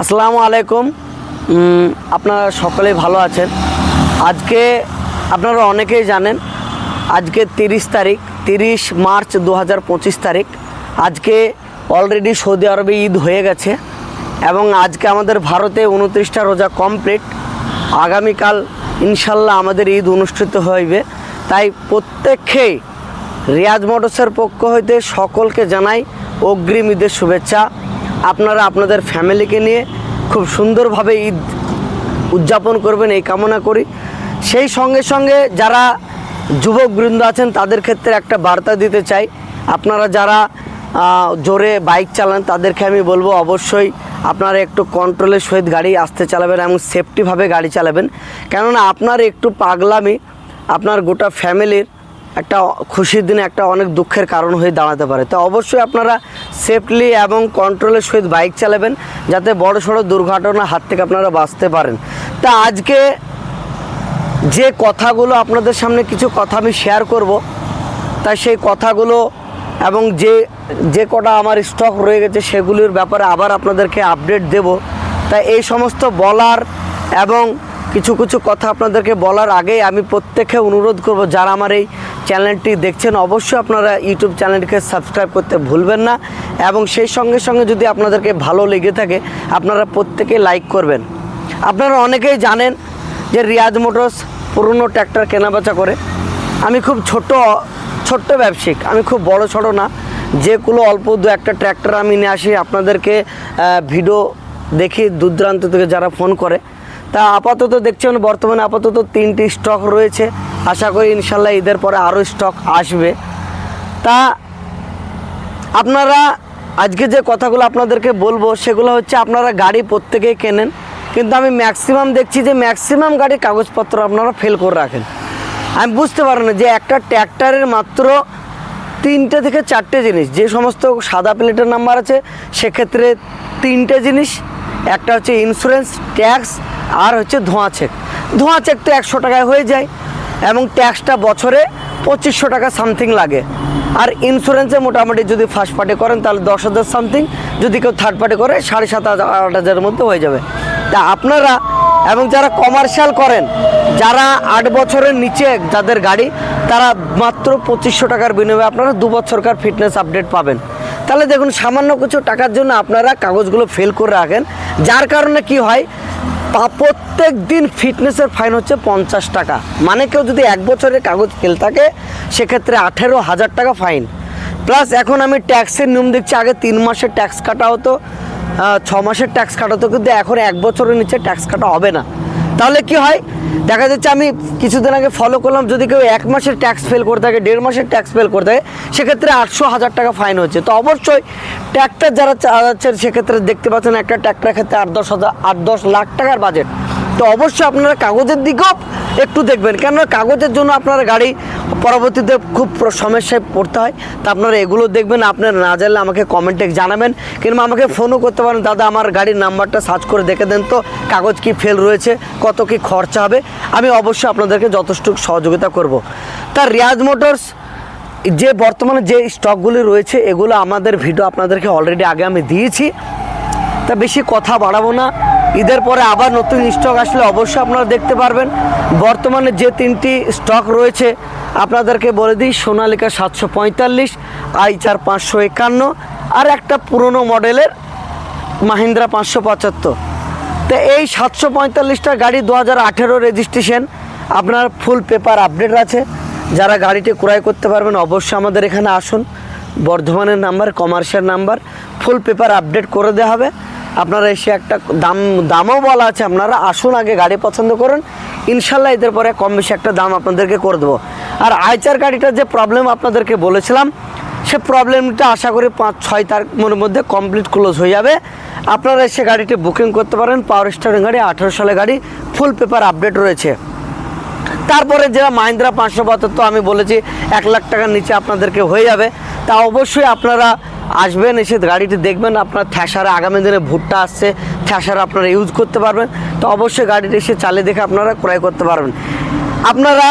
আসসালামু আলাইকুম। আপনারা সকলেই ভালো আছেন। আজকে আপনারা অনেকেই জানেন, আজকে তিরিশ তারিখ, তিরিশ মার্চ দু হাজার পঁচিশ তারিখ। আজকে অলরেডি সৌদি আরবে ঈদ হয়ে গেছে এবং আজকে আমাদের ভারতে উনত্রিশটা রোজা কমপ্লিট আগামীকাল ইনশাল্লাহ আমাদের ঈদ অনুষ্ঠিত হইবে। তাই প্রত্যেককেই রিয়াজ মোটরসের পক্ষ হইতে সকলকে জানাই অগ্রিম ঈদের শুভেচ্ছা। আপনারা আপনাদের ফ্যামিলিকে নিয়ে খুব সুন্দরভাবে ঈদ উদযাপন করবেন, এই কামনা করি। সেই সঙ্গে সঙ্গে যারা যুবকবৃন্দ আছেন, তাদের ক্ষেত্রে একটা বার্তা দিতে চাই। আপনারা যারা জোরে বাইক চালান, তাদেরকে আমি বলব অবশ্যই আপনারা একটু কন্ট্রোলের সহিত গাড়ি আসতে চালাবেন এবং সেফটিভাবে গাড়ি চালাবেন। কেননা আপনার একটু পাগলামি, আপনার গোটা ফ্যামিলির একটা খুশির দিনে একটা অনেক দুঃখের কারণ হয়ে দাঁড়াতে পারে। তো অবশ্যই আপনারা সেফলি এবং কন্ট্রোলের সহিত বাইক চালাবেন যাতে বড় সড়ো দুর্ঘটনার হাত থেকে আপনারা বাঁচতে পারেন। তা আজকে যে কথাগুলো আপনাদের সামনে কিছু কথা আমি শেয়ার করব, তাই সেই কথাগুলো এবং যে যে কটা আমার স্টক রয়ে গেছে সেগুলির ব্যাপারে আবার আপনাদেরকে আপডেট দেব। তাই এই সমস্ত বলার এবং কিছু কিছু কথা আপনাদেরকে বলার আগেই আমি প্রত্যেককে অনুরোধ করব, যারা আমার এই চ্যানেলটি দেখছেন, অবশ্যই আপনারা ইউটিউব চ্যানেলটিকে সাবস্ক্রাইব করতে ভুলবেন না এবং সেই সঙ্গে সঙ্গে যদি আপনাদেরকে ভালো লেগে থাকে, আপনারা প্রত্যেকে লাইক করবেন। আপনারা অনেকেই জানেন যে রিয়াজ মোটরস পুরনো ট্র্যাক্টর কেনাবেচা করে। আমি খুব ছোট, ছোট্ট ব্যবসায়িক, আমি খুব বড়, ছোট না। যেগুলো অল্প দু একটা ট্র্যাক্টর আমি নিয়ে আসি, আপনাদেরকে ভিডিও দেখি দূর দূরান্ত থেকে যারা ফোন করে তা আপাতত দেখছেন, বর্তমানে আপাতত তিনটি স্টক রয়েছে। আশা করি ইনশাল্লাহ ঈদের পরে আরও স্টক আসবে। তা আপনারা আজকে যে কথাগুলো আপনাদেরকে বলব, সেগুলো হচ্ছে আপনারা গাড়ি প্রত্যেকেই কেনেন। কিন্তু আমি ম্যাক্সিমাম দেখছি যে ম্যাক্সিমাম গাড়ির কাগজপত্র আপনারা ফেল করে রাখেন। আমি বুঝতে পারি না যে একটা ট্র্যাক্টরের মাত্র তিনটে থেকে চারটে জিনিস, যে সমস্ত সাদা প্লেটের নাম্বার আছে, সেক্ষেত্রে তিনটে জিনিস, একটা হচ্ছে ইন্স্যুরেন্স ট্যাক্স আর হচ্ছে ধোঁয়া চেক। ধোঁয়া চেক তো একশো টাকায় হয়ে যায় এবং ট্যাক্সটা বছরে পঁচিশশো টাকা সামথিং লাগে। আর ইন্স্যুরেন্সে মোটামুটি যদি ফার্স্ট পার্টি করেন তাহলে দশ হাজার সামথিং, যদি কেউ থার্ড পার্টি করে, সাড়ে সাত হাজার, আট হাজারের মধ্যে হয়ে যাবে। তা আপনারা এবং যারা কমার্শিয়াল করেন, যারা আট বছরের নিচে যাদের গাড়ি, তারা মাত্র পঁচিশশো টাকার বিনিময়ে আপনারা দু বছরকার ফিটনেস আপডেট পাবেন। তাহলে দেখুন, সামান্য কিছু টাকার জন্য আপনারা কাগজগুলো ফেল করে রাখেন। যার কারণে কি হয় প্রত্যেক দিন ফিটনেসের ফাইন হচ্ছে পঞ্চাশ টাকা। মানে কেউ যদি এক বছরের কাগজ ফেল থাকে, সেক্ষেত্রে আঠেরো হাজার টাকা ফাইন প্লাস এখন আমি ট্যাক্সের নিয়ম দেখছি, আগে তিন মাসের ট্যাক্স কাটা হতো ছ মাসের ট্যাক্স কাটা হতো, কিন্তু এখন এক বছরের নিচে ট্যাক্স কাটা হবে না। তাহলে কি হয়? দেখা যাচ্ছে আমি কিছুদিন আগে ফলো করলাম, যদি কেউ এক মাসের ট্যাক্স ফেল করে থাকে, দেড় মাসের ট্যাক্স ফেল করে থাকে, সেক্ষেত্রে আটশো হাজার টাকা ফাইন হচ্ছে। তো অবশ্যই ট্র্যাক্টর যারা চালাচ্ছেন, সেক্ষেত্রে দেখতে পাচ্ছেন একটা ট্র্যাক্টরের ক্ষেত্রে আট দশ হাজার, আট দশ লাখ টাকার বাজেট তো অবশ্যই আপনারা কাগজের দিকেও একটু দেখবেন, কেননা কাগজের জন্য আপনারা গাড়ি পরবর্তীতে খুব সমস্যায় পড়তে হয়। তা আপনারা এগুলো দেখবেন, আপনারা না জানলে আমাকে কমেন্টে জানাবেন, কিংবা আমাকে ফোনও করতে পারেন, দাদা, আমার গাড়ির নাম্বারটা সার্চ করে দেখে দেন তো, কাগজ কি ফেল রয়েছে, কত কি খরচা হবে? আমি অবশ্যই আপনাদেরকে যথেষ্ট সহযোগিতা করব। তা রিয়াজ মোটরস, যে বর্তমানে যে স্টকগুলি রয়েছে, এগুলো আমাদের ভিডিও আপনাদেরকে অলরেডি আগে আমি দিয়েছি। তা বেশি কথা বাড়াবো না। ঈদের পরে আবার নতুন স্টক আসলে অবশ্যই আপনারা দেখতে পারবেন। বর্তমানে যে তিনটি স্টক রয়েছে, আপনাদেরকে বলে দিই, সোনালিকা সাতশো পঁয়তাল্লিশ আই চার পাঁচশো একান্ন, আর একটা পুরনো মডেলের মাহিন্দ্রা পাঁচশো পঁচাত্তর। তো এই সাতশো পঁয়তাল্লিশটা গাড়ি দু হাজার আঠেরো রেজিস্ট্রেশন আপনার ফুল পেপার আপডেট আছে। যারা গাড়িটি ক্রয় করতে পারবেন, অবশ্যই আমাদের এখানে আসুন। বর্ধমানের number commercial number full paper update করে দেওয়া হবে। আপনারা এসে একটা দাম, দামও বলা আছে, আপনারা আসুন আগে গাড়ি পছন্দ করুন, ইনশাল্লাহ এদের পরে কম বেশি একটা দাম আপনাদেরকে করে দেবো। আর আইচার গাড়িটার যে প্রবলেম আপনাদেরকে বলেছিলাম, সে প্রবলেমটা আশা করি পাঁচ, ছয় তারিখের মধ্যে কমপ্লিট ক্লোজ হয়ে যাবে। আপনারা এসে গাড়িটি বুকিং করতে পারেন পাওয়ার স্টারিং গাড়ি, আঠেরো সালে গাড়ি ফুল পেপার আপডেট রয়েছে। তারপরে যারা মাহিন্দ্রা পাঁচশো বাহাত্তর আমি বলেছি, এক লাখ টাকার নিচে আপনাদেরকে হয়ে যাবে। তা অবশ্যই আপনারা আসবেন, এসে গাড়িটি দেখবেন, আপনার থ্যাসারে আগামী দিনে ভুট্টা আসছে থ্যাসারে আপনারা ইউজ করতে পারবেন। তো অবশ্যই গাড়িটি এসে চালিয়ে দেখে আপনারা ক্রয় করতে পারবেন। আপনারা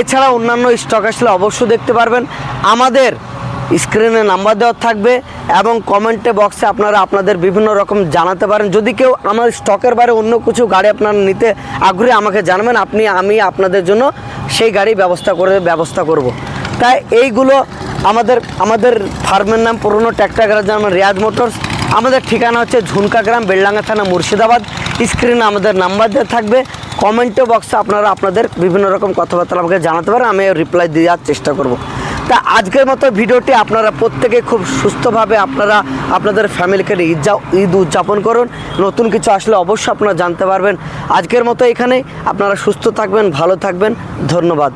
এছাড়া অন্যান্য স্টক আসলে অবশ্যই দেখতে পারবেন। আমাদের স্ক্রিনে নাম্বার দেওয়া থাকবে এবং কমেন্টে বক্সে আপনারা আপনাদের বিভিন্ন রকম জানাতে পারেন। যদি কেউ আমার স্টকের বাইরে অন্য কিছু গাড়ি আপনারা নিতে আগ্রহী, আমাকে জানাবেন। আপনি, আমি আপনাদের জন্য সেই গাড়ি ব্যবস্থা করে, ব্যবস্থা করব। তাই এইগুলো আমাদের আমাদের ফার্মের নাম পুরনো ট্র্যাক্টর নাম রিয়াজ মোটরস। আমাদের ঠিকানা হচ্ছে ঝুনকা গ্রাম, বেলডাঙ্গা থানা, মুর্শিদাবাদ। স্ক্রিনে আমাদের নাম্বার দেওয়া থাকবে। কমেন্টে বক্সে আপনারা আপনাদের বিভিন্ন রকম কথাবার্তা আমাকে জানাতে পারেন, আমি রিপ্লাই দেওয়ার চেষ্টা করব। তা আজকের মতো ভিডিওটি আপনারা প্রত্যেকে খুব সুস্থভাবে আপনারা আপনাদের ফ্যামিলিকে ঈদ যা- ঈদ উদযাপন করুন। নতুন কিছু আসলে অবশ্যই আপনারা জানতে পারবেন। আজকের মতো এখানেই। আপনারা সুস্থ থাকবেন, ভালো থাকবেন। ধন্যবাদ।